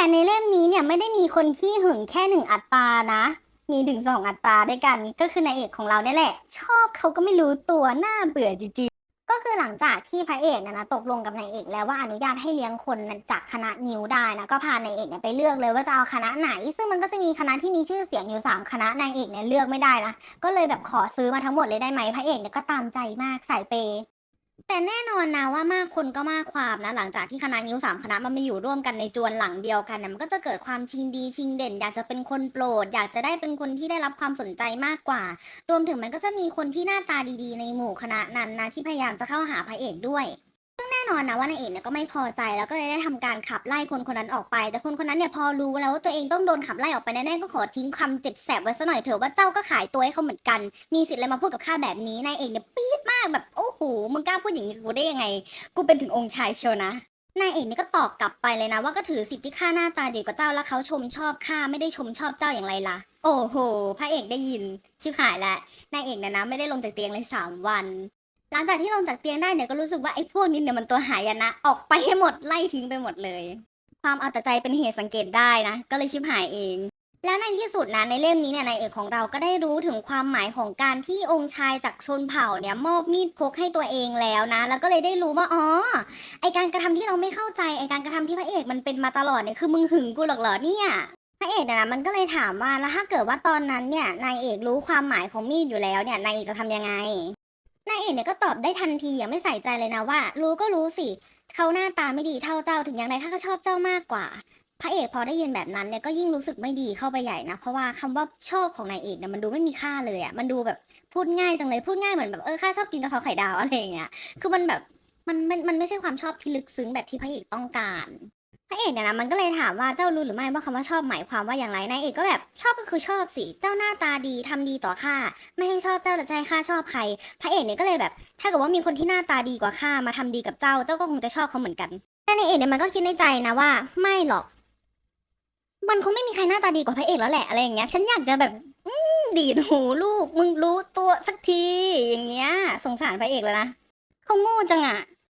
แต่ในเล่มนี้เนี่ยไม่ได้มีคนขี้หึงแค่หนึ่งอัตรานะ มีถึงสองอัตราด้วยกันก็คือนายเอกของเราเนี่ยแหละ ชอบเขาก็ไม่รู้ตัวน่าเบื่อจริงๆก็คือหลังจากที่พระเอกนะนะตกลงกับนายเอกแล้วว่าอนุญาตให้เลี้ยงคนจากคณะนิวได้นะก็พานายเอกเนี่ยไปเลือกเลยว่าจะเอาคณะไหน ซึ่งมันก็จะมีคณะที่มีชื่อเสียงอยู่สามคณะนายเอกเนี่ยเลือกไม่ได้นะก็เลยแบบขอซื้อมาทั้งหมดเลยได้ไหมพระเอกเนี่ยก็ตามใจมากสายเป แต่แน่นอนนะว่ามากคนก็มากความนะ หลังจากที่คณะนิ้วสามคณะมันมาอยู่ร่วมกันในจวนหลังเดียวกันนะมันก็จะเกิดความชิงดีชิงเด่น อยากจะเป็นคนโปรด อยากจะได้เป็นคนที่ได้รับความสนใจมากกว่า รวมถึงมันก็จะมีคนที่หน้าตาดีๆ ในหมู่คณะนั้นนะที่พยายามจะเข้าหาพระเอกด้วย น่นอนนะว่านายเอกเนี่ยก็ไม่พอใจแล้วก็เลยได้ทำการขับไล่คนคนนั้นออกไป แต่คนคนนั้นเนี่ยพอรู้แล้วว่าตัวเองต้องโดนขับไล่ออกไปแน่ๆก็ขอทิ้งคำเจ็บแสบไว้ซะหน่อยเถอะว่าเจ้าก็ขายตัวให้เขาเหมือนกันมีสิทธิ์อะไรมาพูดกับข้าแบบนี้นายเอกเนี่ยปี๊ดมากแบบโอ้โหมึงกล้าพูดอย่างนี้กับกูได้ยังไง กูเป็นถึงองค์ชายเชียวนะนายเอกนี่ก็ตอบกลับไปเลยนะว่าก็ถือสิทธิ์ที่ข้าหน้าตาดีกว่าเจ้าแล้วเขาชมชอบข้าไม่ได้ชมชอบเจ้าอย่างไรล่ะ โอ้โหพระเอกได้ยิน ชิบหายแล้วนายเอกเนี่ยนะไม่ได้ลงจากเตียงเลยสามวัน หลังจากที่ลงจากเตียงได้เนี่ยก็รู้สึกว่าไอ้พวกนี้เนี่ยมันตัวหายนะ ออกไปให้หมดไล่ทิ้งไปหมดเลย ความเอาแต่ใจเป็นเหตุสังเกตได้นะ ก็เลยชิบหายเองแล้วในที่สุดนะในเล่มนี้เนี่ยนายเอกของเราก็ได้รู้ถึงความหมายของการที่องค์ชายจากชนเผ่าเนี่ยมอบมีดพกให้ตัวเองแล้วนะ แล้วก็เลยได้รู้ว่าอ๋อไอการกระทำที่เราไม่เข้าใจไอการกระทำที่พระเอกมันเป็นมาตลอดเนี่ยคือมึงหึงกูหรอกเหรอเนี่ยพระเอกเนี่ยนะมันก็เลยถามว่าแล้วถ้าเกิดว่าตอนนั้นเนี่ยนายเอกรู้ความหมายของมีดอยู่แล้วเนี่ยนายเอกจะทำยังไง นายเอกเนี่ยก็ตอบได้ทันทีอย่างไม่ใส่ใจเลยนะว่า รู้ก็รู้สิเขาหน้าตาไม่ดีเท่าเจ้าถึงอย่างไรข้าก็ชอบเจ้ามากกว่า พระเอกพอได้ยินแบบนั้นเนี่ยก็ยิ่งรู้สึกไม่ดีเข้าไปใหญ่นะ เพราะว่าคำว่าชอบของนายเอกเนี่ยมันดูไม่มีค่าเลยอะ่ะมันดูแบบพูดง่ายจังเลยพูดง่ายเหมือนแบบเออข้าชอบกินกะเพราไข่ดาวอะไรอย่างเงี้ยคือมันแบบมันมันมันไม่ใช่ความชอบที่ลึกซึ้งแบบที่พระเอกต้องการ พระเอกเนี่ยนะมันก็เลยถามว่าเจ้ารู้หรือไม่ว่าคำว่าชอบหมายความว่าอย่างไรนายเอกก็แบบชอบก็คือชอบสิเจ้าหน้าตาดีทำดีต่อข้าไม่ให้ชอบเจ้าแต่ให้ข้าชอบใคร พระเอกเนี่ยก็เลยแบบ ถ้าเกิดว่ามีคนที่หน้าตาดีกว่าข้ามาทำดีกับเจ้าเจ้าก็คงจะชอบเขาเหมือนกันแต่นายเอกเนี่ยมันก็คิดในใจนะว่า ไม่หรอก มันคงไม่มีใครหน้าตาดีกว่าพระเอกแล้วแหละอะไรอย่างเงี้ย ฉันอยากจะแบบดีดหูลูก มึงรู้ตัวสักทีอย่างเงี้ยสงสารพระเอกแล้วนะเขาโง่จังอะ